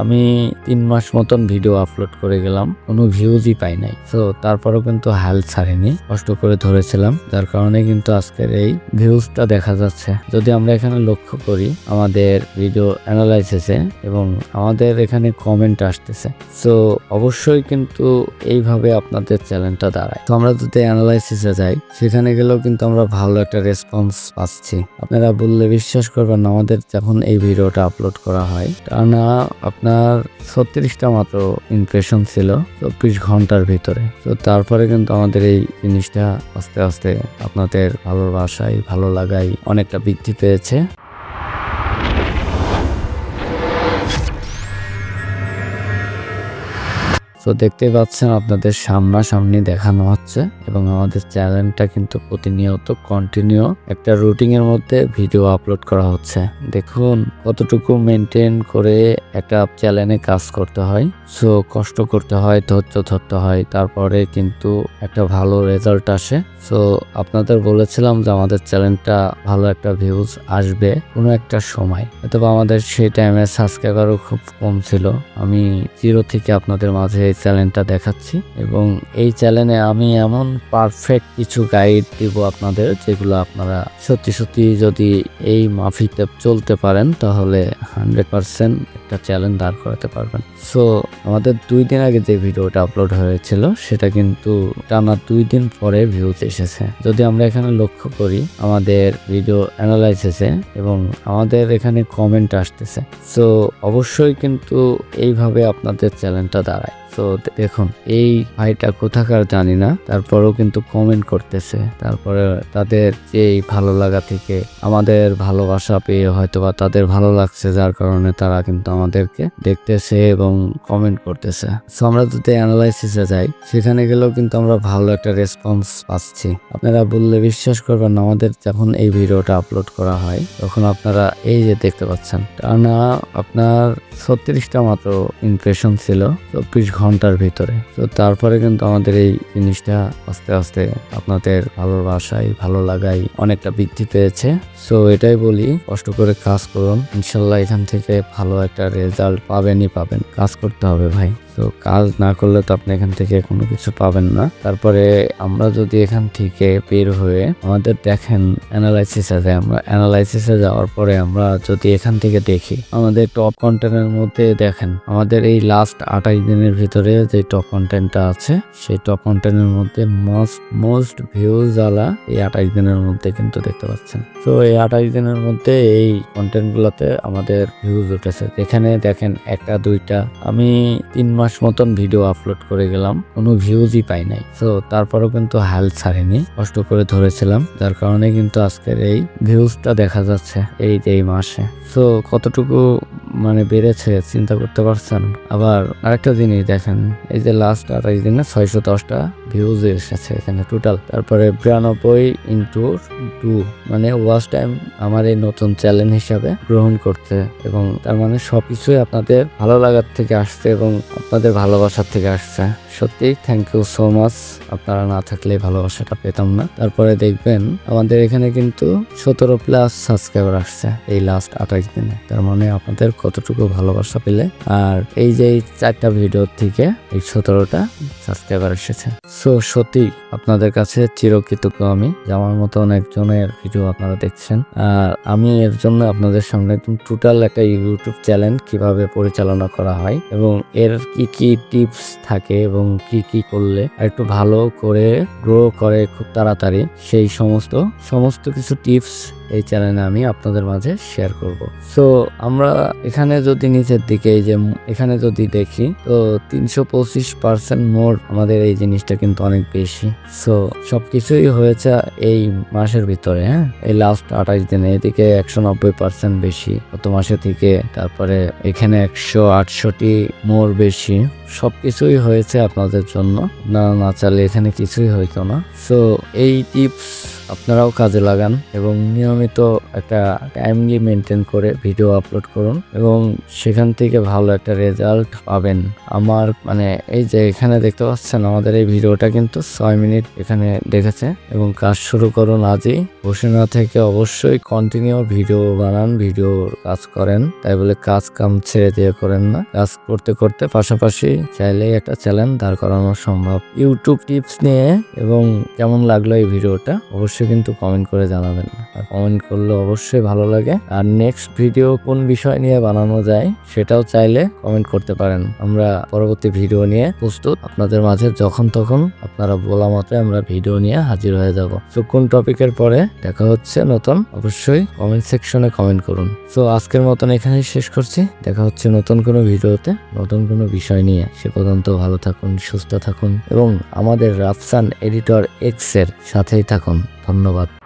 আমি তিন মাস মতন ভিডিও আপলোড করে গেলাম, কোনো ভিউজই পাই নাই। তো তারপরেও কিন্তু হাল ছাড়েনি, কষ্ট করে ধরেছিলাম। যার কারণে কিন্তু আজকের এই ভিউজটা দেখা যাচ্ছে। যদি আমরা এখানে লক্ষ্য করি, আমাদের ভিডিও অ্যানালাইসিসে এবং আমাদের এখানে কমেন্ট আসতেছে। সো অবশ্যই কিন্তু এইভাবে আপনাদের চ্যানেলটা দাঁড়ায়। তো আমরা যদি অ্যানালাইসিসে যাই, সেখানে গেলেও কিন্তু আমরা ভালো একটা রেসপন্স পাচ্ছি। আপনারা বললে বিশ্বাস করবেন, আমাদের যখন এই ভিডিওটা আপলোড করা হয় টানা আপনার ছত্রিশটা মাত্র ইমপ্রেশন ছিল চব্বিশ ঘণ্টার ভিতরে। তো তারপরে কিন্তু আমাদের এই জিনিসটা আস্তে আস্তে আপনাদের ভালোবাসায়, ভালো লাগাই অনেকটা বৃদ্ধি পেয়েছে। তো দেখতে পাচ্ছেন আপনাদের সামনাসামনি দেখানো হচ্ছে এবং আমাদের চ্যানেলটা কিন্তু প্রতিনিয়ত কন্টিনিউ একটা রুটিন এর মধ্যে ভিডিও আপলোড করা হচ্ছে। দেখুন কতটুকু মেনটেন করে একটা চ্যানেলে কাজ করতে হয়। সো কষ্ট করতে হয়, ধৈর্য ধরতে হয়, তারপরে কিন্তু একটা ভালো রেজাল্ট আসে। সো আপনাদের বলেছিলাম যে আমাদের চ্যানেলটা ভালো একটা ভিউজ আসবে কোনো একটা সময়। অথবা আমাদের সেই টাইমে সাবস্ক্রাইবারও খুব কম ছিল। আমি জিরো থেকে আপনাদের মাঝে এই চ্যানেলটা দেখাচ্ছি এবং এই চ্যানেলে আমি এমন পারফেক্ট কিছু গাইড দিব আপনাদের যেগুলো আপনারা সত্যি সত্যি যদি এই মাফিতে চলতে পারেন তাহলে হান্ড্রেড পার্সেন্ট একটা চ্যালেঞ্জ দাঁড় করাতে পারবেন। সো আমাদের দুই দিন আগে যে ভিডিওটা আপলোড হয়েছিল, সেটা কিন্তু টানা দুই দিন পরে ভিউজ এসেছে। যদি আমরা এখানে লক্ষ্য করি, আমাদের ভিডিও অ্যানালাইসিসে এবং আমাদের এখানে কমেন্ট আসতেছে। সো অবশ্যই কিন্তু এইভাবে আপনাদের চ্যালেঞ্জটা দাঁড়ায়। তো দেখুন, এই ভাইটা কোথাকার জানি না, তারপরেও কিন্তু কমেন্ট করতেছে। তারপরে তাদের যে ভালো লাগা থেকে আমাদের ভালোবাসা পেয়ে হয়তো বা তাদের ভালো লাগছে, যার কারণে তারা কিন্তু আমাদেরকে দেখতেছে এবং কমেন্ট করতেছে। সো আমরা যদি অ্যানালাইসিসে যাই, সেখানে গেলেও কিন্তু আমরা ভালো একটা রেসপন্স পাচ্ছি। আপনারা বললে বিশ্বাস করবেন আমাদের যখন এই ভিডিওটা আপলোড করা হয়, তখন আপনারা এই যে দেখতে পাচ্ছেন, টানা আপনার ছত্রিশটা মাত্র ইমপ্রেশন ছিল চব্বিশ ঘণ্টার ভিতরে। তো তারপরে কিন্তু আমাদের এই জিনিসটা আস্তে আস্তে আপনাদের ভালোবাসায়, ভালো লাগাই অনেকটা বৃদ্ধি পেয়েছে। সো এটাই বলি, কষ্ট করে কাজ করুন। ইনশাল্লাহ এখান থেকে ভালো একটা রেজাল্ট পাবেনই পাবেন। কাজ করতে হবে ভাই। তো কাজ না করলে তো আপনি এখান থেকে কোনো কিছু পাবেন না। তারপরে আমরা যদি এখান থেকে বের হয়ে আমাদের দেখেন অ্যানালাইসিসে যাই আমরা অ্যানালাইসিসে যাওয়ার পরে আমরা যদি এখান থেকে দেখি, আমাদের টপ কন্টেন্টের মধ্যে দেখেন, আমাদের এই লাস্ট আঠাশ দিনের ভিতরে যে টপ কন্টেন্টটা আছে, সেই টপ কন্টেন্টের মধ্যে মোস্ট মোস্ট ভিউজ আলা এই আঠাশ দিনের মধ্যে কিন্তু দেখতে পাচ্ছেন। তো এই আঠাশ দিনের মধ্যে এই কন্টেন্ট গুলোতে আমাদের ভিউজ উঠেছে। এখানে দেখেন একটা, দুইটা, আমি তিন মাস মতন ভিডিও আপলোড করে গেলাম। কোনো ভিউজই পাই নাই। তো তারপরেও কিন্তু হাল ছাড়েনি। কষ্ট করে ধরেছিলাম। যার কারণে কিন্তু আজকের এই ভিউজটা দেখা যাচ্ছে এই এই মাসে। তো কতটুকু মানে বেড়েছে চিন্তা করতে পারছেন? আবার আরেকটা জিনিস দেখেন। এই যে লাস্ট আঠাশ দিনে ছয়শো দশটা ভিউজ এসেছে এখানে টোটাল তারপরে বিরানব্বই ইন্টু টু মানে ওয়াচ টাইম আমার এই নতুন চ্যালেঞ্জ হিসাবে গ্রহণ করতে এবং তার মানে সবকিছুই আপনাদের ভালো লাগার থেকে আসছে এবং আপনাদের ভালোবাসার থেকে আসছে। সত্যি থ্যাংক ইউ সো মাচ আপনারা না থাকলে ভালোবাসাটা পেতাম না। তারপরে দেখবেন আমাদের এখানে কিন্তু সতেরো প্লাস সাবস্ক্রাইবার আসছে এই লাস্ট আঠাশ দিনে। তার মানে আপনাদের কতটুকু ভালোবাসা পেলে? আর এই যে চারটা ভিডিও থেকে এই সতেরোটা সাবস্ক্রাইবার এসেছে। সো সত্যি আপনাদের কাছে চিরকৃতজ্ঞ আমি। আমার মতন একজনের ভিডিও আপনারা দেখছেন। আর আমি এর জন্য আপনাদের সামনে একদম টোটাল একটা ইউটিউব চ্যানেল কীভাবে পরিচালনা করা হয় এবং এর কি কি টিপস থাকে এবং কি কি করলে একটু ভালো করে গ্রো করে খুব তাড়াতাড়ি সেই সমস্ত সমস্ত কিছু টিপস এই চ্যানেলে আমি আপনাদের মাঝে শেয়ার করব। সো আমরা এখানে যদি নিচের দিকে এই যে এখানে যদি দেখি, তো তিনশো পঁচিশ পার্সেন্ট মোর আমাদের এই জিনিসটা কিন্তু অনেক বেশি। সো সবকিছুই হয়েছে এই মাসের ভিতরে হ্যাঁ? এই লাস্ট আঠাশ দিনে, এদিকে একশো নব্বই পার্সেন্ট বেশি, গত মাসে থেকে, তারপরে এখানে একশো আটষট্টি মোর বেশি। সবকিছুই হয়েছে আপনাদের জন্য। না না চালে এখানে কিছুই হইতো না। সো এই টিপস আপনারাও কাজে লাগান এবং নিয়মিত একটা টাইমলি মেনটেন করে ভিডিও আপলোড করুন এবং সেখান থেকে ভালো একটা রেজাল্ট পাবেন। আমার মানে এই যে এখানে দেখতে পাচ্ছেন আমাদের এই ভিডিওটা কিন্তু ছয় মিনিট এখানে দেখেছে এবং কাজ শুরু করুন আজই। বসে না থেকে অবশ্যই কন্টিনিউ ভিডিও বানান ভিডিও কাজ করেন। তাই বলে কাজ কাম ছেড়ে দিয়ে করেন না। কাজ করতে করতে পাশাপাশি চাইলেই একটা চ্যানেল দাঁড় করানো সম্ভব। ইউটিউব টিপস নিয়ে এবং কেমন লাগল এই ভিডিওটা অবশ্যই কিন্তু কমেন্ট করে জানাবেন আর কমেন্ট করলে অবশ্যই ভালো লাগে। আর নেক্সট ভিডিও কোন বিষয় নিয়ে বানানো যায় সেটাও চাইলে কমেন্ট করতে পারেন। আমরা পরবর্তী ভিডিও নিয়ে প্রস্তুত। আপনাদের মাঝে যখন তখন আপনারা বলা মতে আমরা ভিডিও নিয়ে হাজির হয়ে যাব। তো কোন টপিকের পরে দেখা হচ্ছে নতুন, অবশ্যই কমেন্ট সেকশনে কমেন্ট করুন। তো আজকের মতন এখানেই শেষ করছি। দেখা হচ্ছে নতুন কোনো ভিডিওতে নতুন কোনো বিষয় নিয়ে। সে পর্যন্ত ভালো থাকুন, সুস্থ থাকুন এবং আমাদের রাফসান এডিটর এক্সের সাথেই থাকুন। ধন্যবাদ।